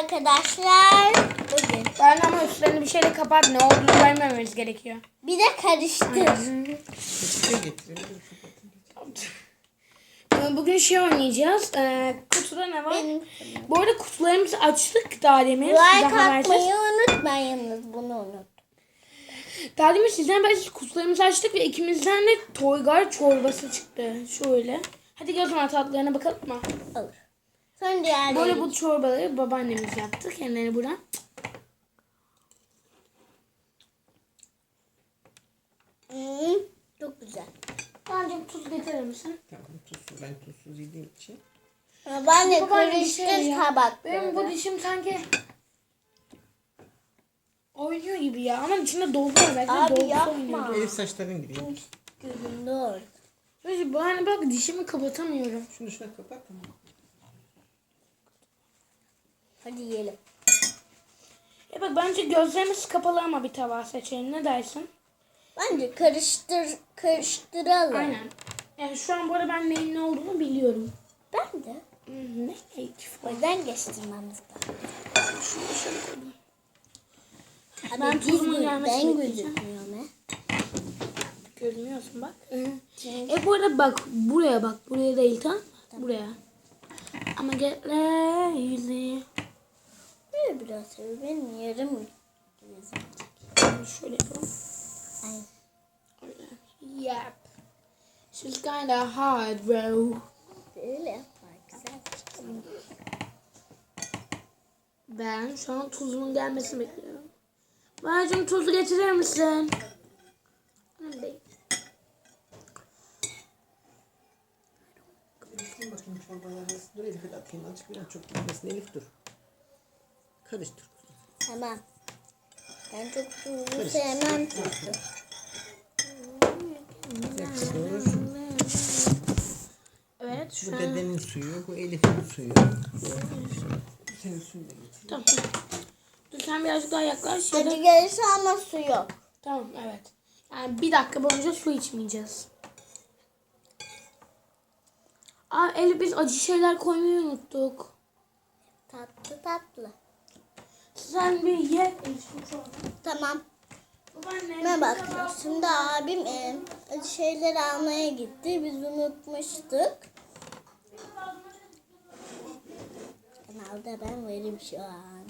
arkadaşlar. Bugün. Ben ama üstlerini bir şeyle kapat. Ne olduğunu vermememiz gerekiyor. Bir de karıştır. Bugün şey oynayacağız. Ee, kutuda ne var? Benim. Bu arada kutularımızı açtık daha demin. Like atmayı unutmayınız. Bunu unut. Daha demin sizden belki kutularımızı açtık ve ikimizden de toygar çorbası çıktı. Şöyle. Hadi gel o zaman tatlılarına bakalım mı? Olur. Sonra diğerleri. Böyle bu çorbaları babaannemiz yaptı. Kendileri buradan. Hmm, çok güzel. Bence tuz getirir misin? Tamam tuzsuz. Ben tuzsuz yediğim için. Babaanne bir karıştır şey ya. Benim bu tabakları. dişim sanki oynuyor gibi ya. Ama içinde dolgu var. Belki Abi yapma. oynuyordu. Elif saçların gibi. Gözümde oldu. Böyle bu hani bak dişimi kapatamıyorum. Şunu şuna kapat tamam. Hadi yiyelim. Ya bak bence gözlerimiz kapalı ama bir tabağı seçelim. Ne dersin? Bence karıştır karıştıralım. Aynen. Yani şu an bu arada ben neyin ne olduğunu biliyorum. Ben de. Ne? O yüzden geçtirmemiz lazım. Şunu şöyle koydum. Ben tuzumun ben gözükmüyor ne? Görmüyorsun bak. E bu arada bak buraya bak. Buraya değil tamam mı? Buraya. Ama get lazy. Böyle biraz seviyor. Benim yarım gözüm. Şöyle yapalım. Ay. Yep. She's kinda hard bro. Böyle yapar güzel. Ben şu an tuzumun gelmesini bekliyorum. Bacım tuzu getirir misin? Bakayım bakayım çorbalar. Dur Elif'e de atayım. Azıcık biraz çok gitmesin. Elif dur. Karıştır. Tamam. Ben çok tuzlu sevmem. Karıştır. Evet şu Bu an. dedenin suyu. Bu Elif'in suyu. Senin suyun da getir. Tamam. Dur sen birazcık daha yaklaş. Ya da... Hadi gelirse ama su yok. Tamam evet. Yani bir dakika boyunca su içmeyeceğiz. Aa Elif biz acı şeyler koymayı unuttuk. Tatlı tatlı. Sen bir ye. Tamam. Ne bak şimdi abim e, acı şeyler almaya gitti. Biz unutmuştuk. Kanalda ben varım şu an.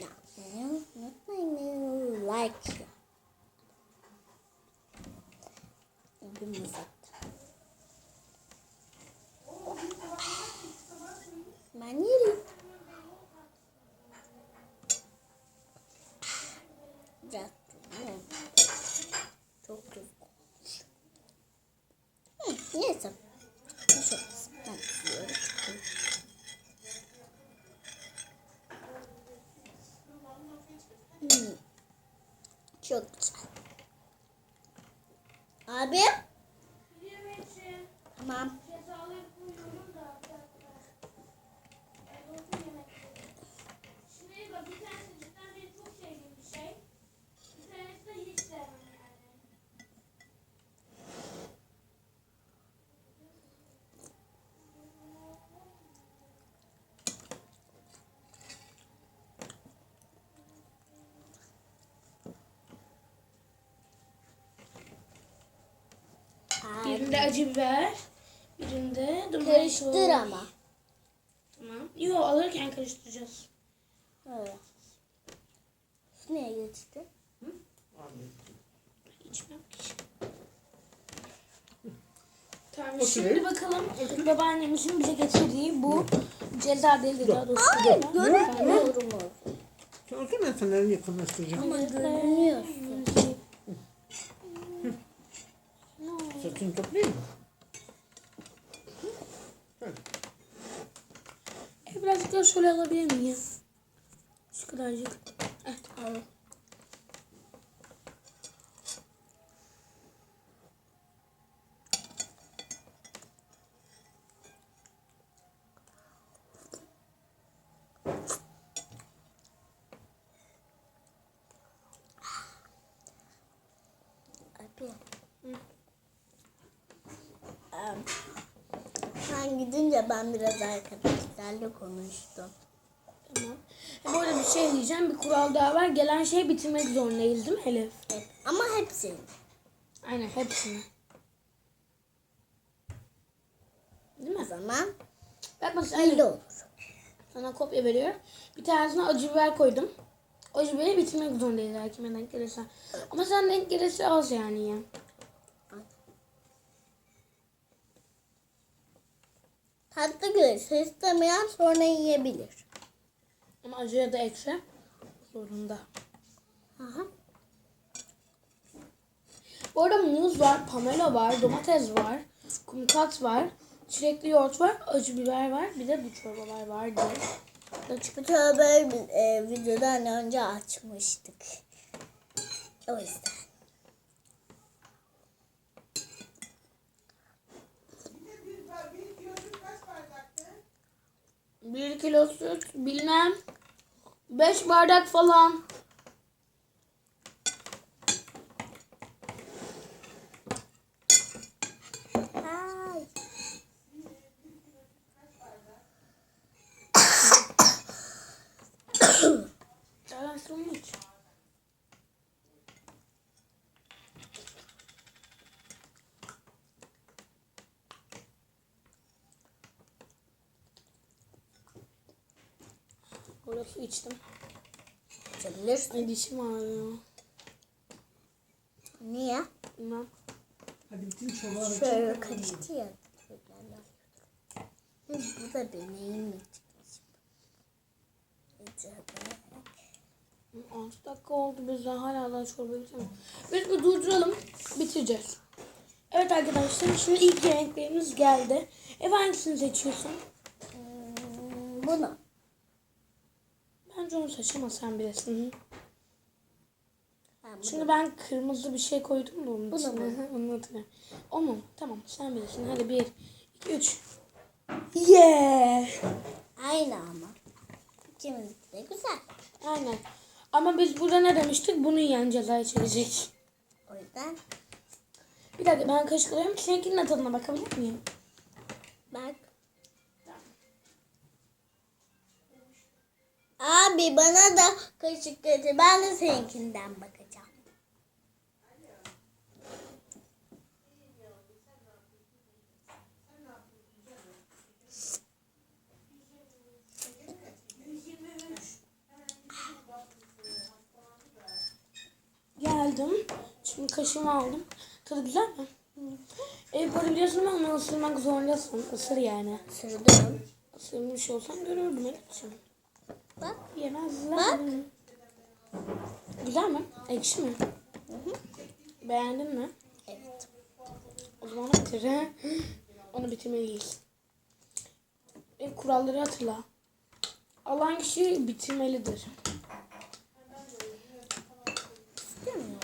Yapmayı unutmayın. Like. Abim uzattı. Ben yerim. Biraz. Çok tuzlu olmuş. Hı, neyse. Şey olmaz. Ben tuzluyorum. Hmm. Çok güzel. Abi. Tamam. Şimdi bak bir tanesi cidden benim çok sevdiğim bir şey. Bir tanesi de hiç sevmem yani. Abi. Birinde acı biber, birinde domates. Karıştır ama. Tamam. Yo alırken karıştıracağız. Öyle. Neye geçti? İçmem ki. Tamam Otur şimdi bakalım babaannemizin bize getirdiği bu ceza değil de daha doğrusu. Orada. Sen otur ben sana elini yakınlaştıracağım. Ama görünüyorsun. Saçını toplayayım mı? Hadi. E, birazcık daha şöyle alabilir miyim? Şu kadarcık. Evet al. Abi. Em, Hangi gidince ben biraz arkadaşlarla konuştum. Tamam. Bu arada bir şey diyeceğim. Bir kural daha var. Gelen şeyi bitirmek zorundayız değil mi Elif? Evet. Ama hepsini. Aynen hepsini. Değil O mi? zaman Bak mesela öyle olur. sana kopya veriyor. Bir tanesine acı biber koydum. O acı biberi bitirmek zorundayız kime denk gelirse. Ama sen denk gelirse az yani ya. Tatlı görürse istemeyen sonra yiyebilir. Ama acı ya da ekşi zorunda. Aha. Bu arada muz var, pamela var, domates var, kumkat var, çilekli yoğurt var, acı biber var. Bir de bu çorbalar vardı. Bu çorbayı e, videodan önce açmıştık. O yüzden. Bir kilo süt bilmem. Beş bardak falan. Ay. Çaylar suyunu iç. Burada su içtim. İçebilirsin. Dişim ağrıyor. Niye? Bilmem. Hadi bütün çorbaları Şöyle karıştı ya. Bu da için. Acaba. 6 dakika oldu biz daha hala daha çorba bitemedik. Biz bir durduralım. Bitireceğiz. Evet arkadaşlar şimdi ilk yemeklerimiz geldi. Ev hangisini seçiyorsun? Hmm, Bunu. Onu seçemez sen bilirsin. Ha. Şimdi ben kırmızı bir şey koydum da onun Bunu içine. mu? Hı, Onu hatırlıyorum. O mu? Tamam sen bilirsin. Hadi bir, iki, üç. Yeah! Aynı ama. İkimiz de güzel. Aynen. Ama biz burada ne demiştik? Bunu yiyen ceza çekecek. O yüzden Bir dakika ben kaşık alıyorum. Seninkinin tadına bakabilir miyim? Abi bana da kaşık getir. Ben de seninkinden bakacağım. Geldim. Şimdi kaşığımı aldım. Tadı güzel mi? E arada biliyorsun ama onu ısırmak zorundasın. Isır yani. Sürdüm. Isırmış olsam görürdüm Elif'ciğim. Bak. Yemezler. Bak. Güzel mi? Ekşi mi? Beğendin mi? Evet. O zaman bitir. he? Onu bitirmeliyiz. E, kuralları hatırla. Alan kişi bitirmelidir. İstemiyorum.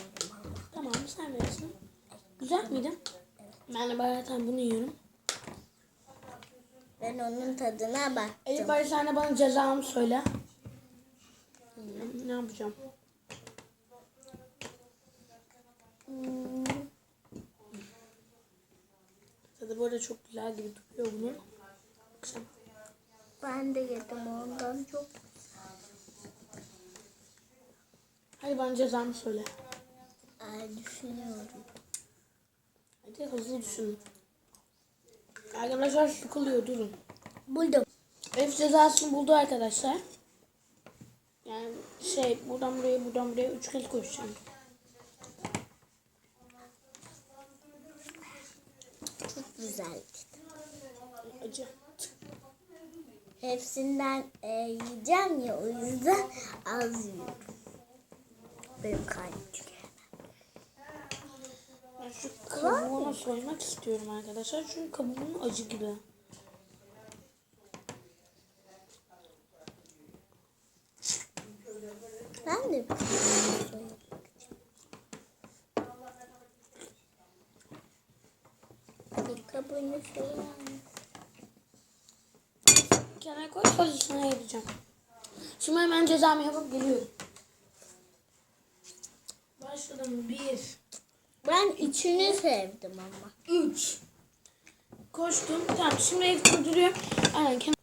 Tamam sen verirsin. Güzel miydi? Ben de zaten bunu yiyorum. Ben onun tadına baktım. Elif bari sen de bana cezamı söyle. Hmm, Ne yapacağım? Hmm, Tadı bu arada çok güzel gibi duruyor bunun. Bakacağım. ben de yedim ondan çok. Hadi bana cezamı söyle. Ay düşünüyorum. Hadi hızlı düşün. Arkadaşlar sıkılıyor durun. Buldum. Elif cezasını buldu arkadaşlar. Yani şey buradan buraya buradan buraya üç kez koşacağım. Çok güzel. Acı. Hepsinden e, yiyeceğim ya o yüzden az yiyorum. Benim kalbim çünkü. Ben şu kabuğunu soymak istiyorum arkadaşlar. Çünkü kabuğun acı gibi. Ben de bir soyayım. Bir kabuğunu soyayım. Kenara koy acısına yapacağım. Şimdi hemen cezamı yapıp geliyorum. Başladım. Bir, Ben içini sevdim ama. üç, Koştum. Tamam şimdi ev durduruyorum. Aynen. ken-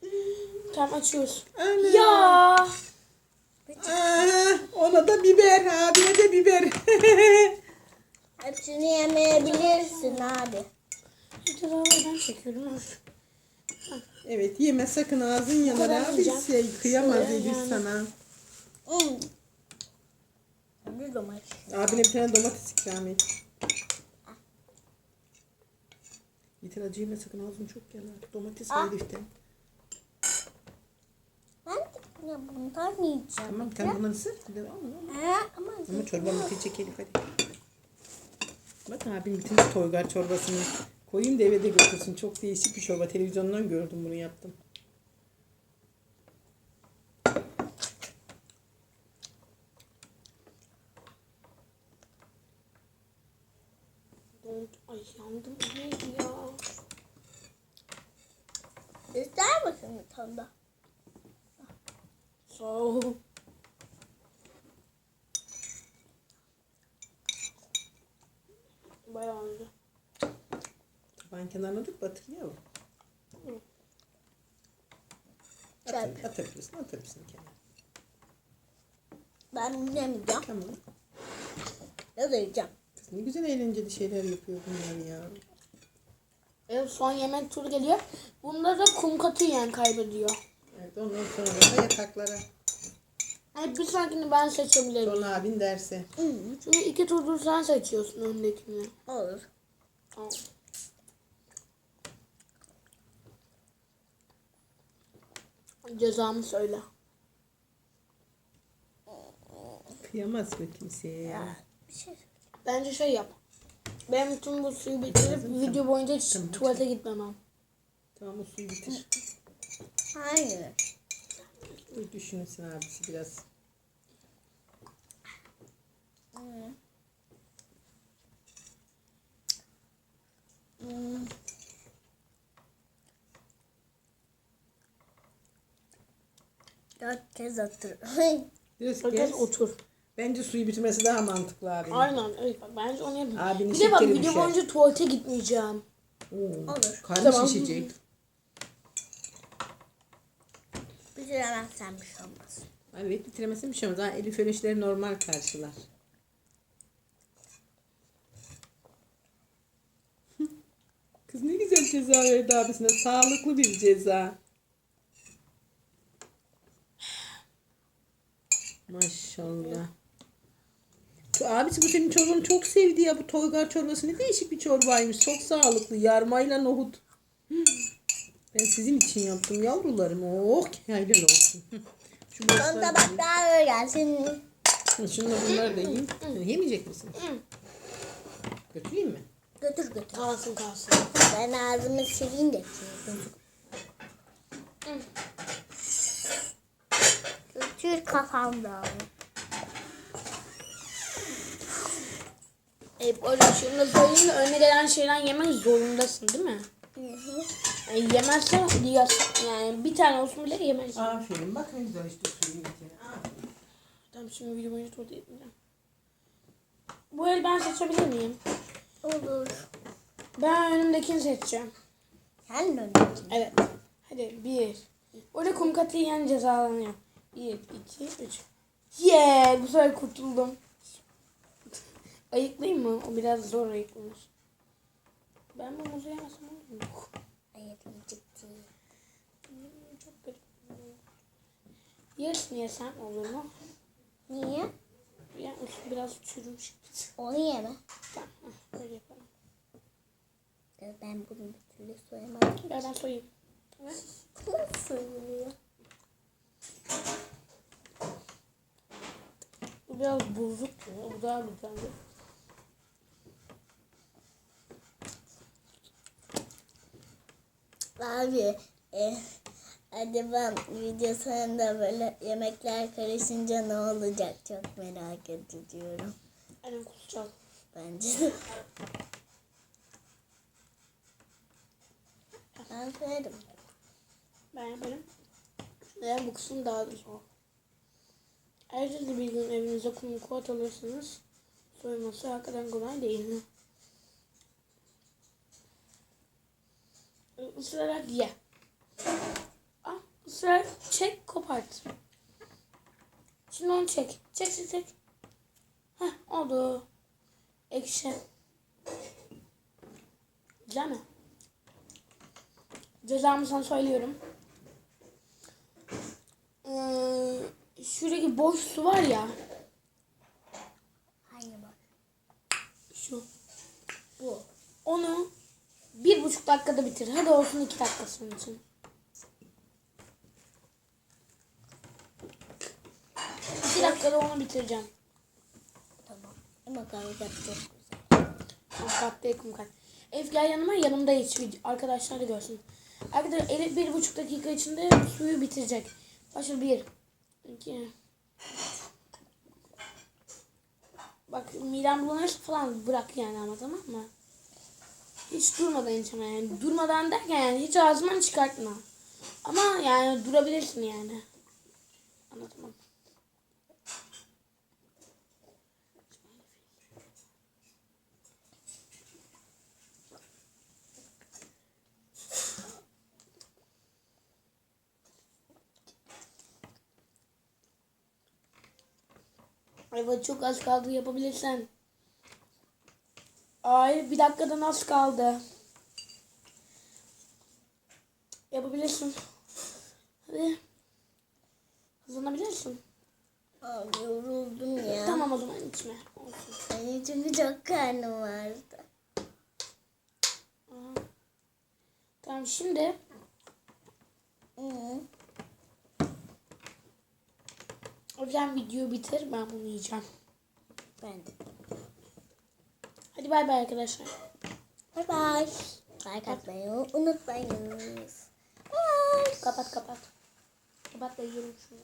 Tamam açıyoruz. Ana. Ya. Aa, ona da biber, abine de biber. Hepsini yemeyebilirsin abi. Ben çekiyorum. evet yeme sakın ağzın yanar abi. Şey, kıyamaz Elif sana. Hmm. Bir domates. Abine bir tane domates ikram et. Yeter acı yeme sakın ağzın çok yanar. Domates Ah. var Elif'te. Ben ya bundan yiyeceğim. Tamam bir tane bundan ısır. Bir de al, ama Ama çorba bitecek Elif hadi. Bak abim bitirmiş toygar çorbasını. Koyayım da de götürsün. Çok değişik bir çorba. Televizyondan gördüm bunu yaptım. Ay yandım. Ya? ister misin bir tane daha? Sağ ol. Kenarına tut batır ya. Çöp. Atabilirsin atabilirsin kenara. Ben yemeyeceğim. Tamam. Ya da yiyeceğim. Kız ne güzel eğlenceli şeyler yapıyor bunlar ya. Evet son yemek turu geliyor. Bunda da kum katı yiyen kaybediyor. Evet ondan sonra da yataklara. Yani bir sonrakini ben seçebilirim. Sonra abin derse. Çünkü iki turdur sen seçiyorsun öndekini. Olur. Tamam. Cezamı söyle. Kıyamaz mı kimseye ya. Bir şey Bence şey yap. Ben bütün bu suyu bitirip video boyunca hiç Tamam. tuvalete gitmemem. Tamam o suyu bitir. Hayır. Düşünsün abisi biraz. Dört kez atır. Düz Herkes kes. otur. Bence suyu bitirmesi daha mantıklı abi. Aynen. Evet bak bence onu yapayım. Abinin Bir de bak şekeri video düşer. boyunca tuvalete gitmeyeceğim. Oo, Olur. Karnı Tamam. şişecek. Bitiremezsen bir şey olmaz. Evet bitiremezsin bir şey olmaz. Ha, Elif öyle işleri normal karşılar. Kız ne güzel ceza verdi abisine. Sağlıklı bir ceza. Maşallah. Abisi bu senin çorbanı çok sevdi ya. Bu toygar çorbası ne değişik bir çorbaymış. Çok sağlıklı. Yarmayla nohut. Ben sizin için yaptım yavrularım. Oh helal olsun. Şu Son boşlar tabak daha öyle gelsin. Hı, Şununla bunları da yiyeyim. Hı, Yemeyecek misin? Götüreyim mi? Götür götür. Kalsın kalsın. Ben ağzımı sileyim de. Götür kafamda. E, böyle şunu da söyleyeyim önüne gelen şeyden yemek zorundasın değil mi? Yani yemezsen diyorsun. Yani bir tane olsun bile yemezsin. Aferin. Bak ne güzel işte suyu getir. Aferin. Tamam şimdi video boyunca tuvalete gitmeyeceğim. Bu el ben seçebilir miyim? Olur. Ben önümdekini seçeceğim. Sen döneceksin. Evet. Hadi bir. Orada kum katı yiyen cezalanıyor. Bir, iki, üç. Yeah! Bu sefer kurtuldum. Ayıklayayım mı? O biraz zor ayıklanır. Ben bu muzu yemesem olur mu? Yiyeceksin. Hmm, Çok kötü. Yarısını yesem olur mu? Niye? Yani üstü biraz çürümüş. Onu yeme. Tamam. heh, Böyle yapalım. Ben bunu bir türlü soyamadım. Ya ben soyayım. Evet. Soyuluyor. Biraz bozuk. ya, Bu daha güzel. Abi e, acaba video sonunda böyle yemekler karışınca ne olacak çok merak ediyorum. Annem kusacak. Bence de. Ben söyledim. Ben yaparım. Neden bu kısım daha da da bir gün evinize kum kuat alırsanız soyması hakikaten kolay değil mi? ısırarak ye. Al ısırarak çek kopart. Şimdi onu çek. Çek çek çek. Heh oldu. Ekşi. Güzel mi? Cezamı sana söylüyorum. Ee, şuradaki boş su var ya. Hangi bak? Şu. Bu. Onu bir buçuk dakikada bitir. Hadi olsun iki dakikasının için. İki dakikada onu bitireceğim. Tamam. Ama güzel. Katta yakın kat. Elif gel yanıma yanımda iç. Arkadaşlar da görsün. Arkadaşlar Elif bir buçuk dakika içinde suyu bitirecek. Başla bir. İki. Bak midem bulanırsa falan bırak yani ama tamam mı? Hiç durmadan içeme yani. Durmadan derken yani hiç ağzından çıkartma. Ama yani durabilirsin yani. Anlatamam. Evet çok az kaldı yapabilirsen. Ay bir dakikadan az kaldı. Yapabilirsin. Hadi. Hızlanabilirsin. Abi yoruldum ya. Tamam o zaman içme. Olsun. Benim çünkü çok karnım vardı. Aha. Tamam şimdi Hı. O yüzden videoyu bitir. Ben bunu yiyeceğim. Ben de. Hadi bay bay arkadaşlar. Bye bye. Like atmayı unutmayınız. Bye. Kapat kapat. Kapat da yiyelim şunu.